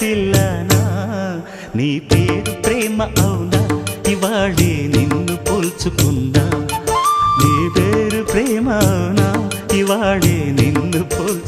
పిల్లనా నీ పేరు ప్రేమ అవునా? ఇవాళే నిన్ను పోల్చుకున్నా. నీ పేరు ప్రేమ అవునా? ఇవాళే నిన్ను పోల్చు